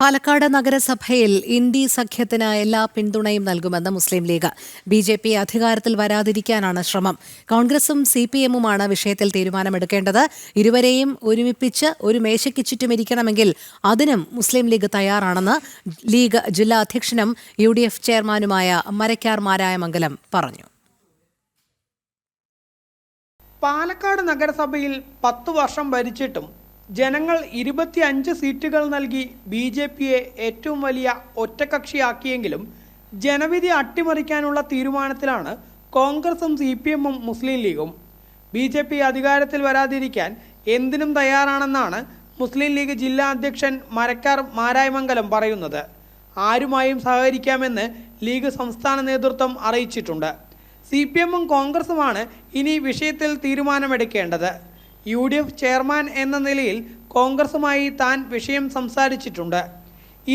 പാലക്കാട് നഗരസഭയിൽ ഇന്ത്യ സഖ്യത്തിന് എല്ലാ പിന്തുണയും നൽകുമെന്ന് Muslim League. B J P അധികാരത്തിൽ വരാതിരിക്കാനാണ് ശ്രമം. കോൺഗ്രസും സി പി എമ്മുമാണ് വിഷയത്തിൽ തീരുമാനമെടുക്കേണ്ടത്. ഇരുവരെയും ഒരുമിപ്പിച്ച് ഒരു മേശയ്ക്ക് ചുറ്റുമിരിക്കണമെങ്കിൽ അതിനും മുസ്ലിം ലീഗ് തയ്യാറാണെന്ന് ലീഗ് ജില്ലാ അധ്യക്ഷനും യു ഡി എഫ് ചെയർമാനുമായ മരക്കാർ മാരായമംഗലം പറഞ്ഞു. പാലക്കാട് നഗരസഭയിൽ പത്ത് വർഷം ഭരിച്ചിട്ടും ജനങ്ങൾ ഇരുപത്തിയഞ്ച് സീറ്റുകൾ നൽകി ബി ജെ പിയെ ഏറ്റവും വലിയ ഒറ്റകക്ഷിയാക്കിയെങ്കിലും ജനവിധി അട്ടിമറിക്കാനുള്ള തീരുമാനത്തിലാണ് കോൺഗ്രസും സി പി എമ്മും മുസ്ലിം ലീഗും. ബി ജെ പി അധികാരത്തിൽ വരാതിരിക്കാൻ എന്തിനും തയ്യാറാണെന്നാണ് മുസ്ലിം ലീഗ് ജില്ലാ അധ്യക്ഷൻ മരക്കാർ മാരായമംഗലം പറയുന്നത്. ആരുമായും സഹകരിക്കാമെന്ന് ലീഗ് സംസ്ഥാന നേതൃത്വം അറിയിച്ചിട്ടുണ്ട്. സി പി എമ്മും കോൺഗ്രസുമാണ് ഇനി വിഷയത്തിൽ തീരുമാനമെടുക്കേണ്ടത്. യു ഡി എഫ് ചെയർമാൻ എന്ന നിലയിൽ കോൺഗ്രസുമായി താൻ വിഷയം സംസാരിച്ചിട്ടുണ്ട്.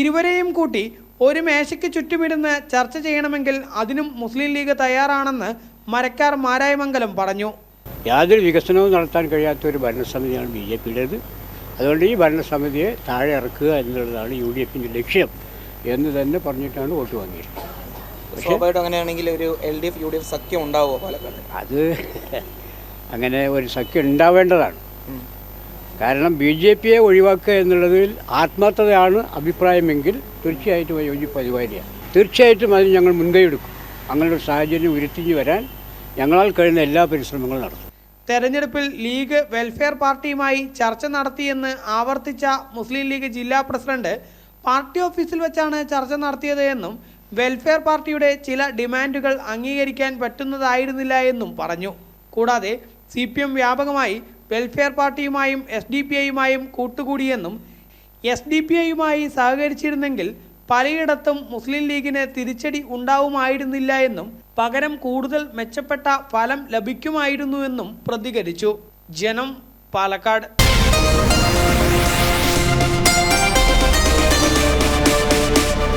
ഇരുവരെയും കൂട്ടി ഒരു മേശയ്ക്ക് ചുറ്റുമിരുന്ന് ചർച്ച ചെയ്യണമെങ്കിൽ അതിനും മുസ്ലിം ലീഗ് തയ്യാറാണെന്ന് മരക്കാർ മാരായമംഗലം പറഞ്ഞു. യാതൊരു വികസനവും നടത്താൻ കഴിയാത്ത ഒരു ഭരണസമിതിയാണ് ബി ജെ പിയുടേത്. അതുകൊണ്ട് ഈ ഭരണസമിതിയെ താഴെ ഇറക്കുക എന്നുള്ളതാണ് യു ഡി എഫിന്റെ ലക്ഷ്യം എന്ന് തന്നെ പറഞ്ഞിട്ടാണ് വോട്ട് വാങ്ങിയത് സ്വാഭാവികമായിട്ടും അങ്ങനെയാണെങ്കിൽ ഒരു L D F U D F സഖ്യം ഉണ്ടാവുമോ പാലക്കാട്? അത് അങ്ങനെ ഒരു സഖ്യം ഉണ്ടാവേണ്ടതാണ്. കാരണം ബി ജെ പിയെ ഒഴിവാക്കുക എന്നുള്ളതിൽ ആത്മാർത്ഥതയാണ് അഭിപ്രായമെങ്കിൽ തീർച്ചയായിട്ടും യോജിപ്പ് പരിപാടിയാണ്. തീർച്ചയായിട്ടും അതിന് ഞങ്ങൾ മുൻകൈയെടുക്കും അങ്ങനെയൊരു സാഹചര്യം ഉരുത്തിഞ്ഞു വരാൻ ഞങ്ങളാൽ കഴിയുന്ന എല്ലാ പരിശ്രമങ്ങളും നടത്തും. തെരഞ്ഞെടുപ്പിൽ ലീഗ് വെൽഫെയർ പാർട്ടിയുമായി ചർച്ച നടത്തിയെന്ന് ആവർത്തിച്ച മുസ്ലിം ലീഗ് ജില്ലാ പ്രസിഡന്റ് പാർട്ടി ഓഫീസിൽ വെച്ചാണ് ചർച്ച നടത്തിയത് എന്നും വെൽഫെയർ പാർട്ടിയുടെ ചില ഡിമാൻഡുകൾ അംഗീകരിക്കാൻ പറ്റുന്നതായിരുന്നില്ല എന്നും പറഞ്ഞു. കൂടാതെ സി പി എം വ്യാപകമായി വെൽഫെയർ പാർട്ടിയുമായും എസ് ഡി പി ഐയുമായും കൂട്ടുകൂടിയെന്നും എസ് ഡി പി ഐയുമായി സഹകരിച്ചിരുന്നെങ്കിൽ പലയിടത്തും മുസ്ലിം ലീഗിന് തിരിച്ചടി ഉണ്ടാവുമായിരുന്നില്ല എന്നും പകരം കൂടുതൽ മെച്ചപ്പെട്ട ഫലം ലഭിക്കുമായിരുന്നുവെന്നും പ്രതികരിച്ചു. ജനം പാലക്കാട്.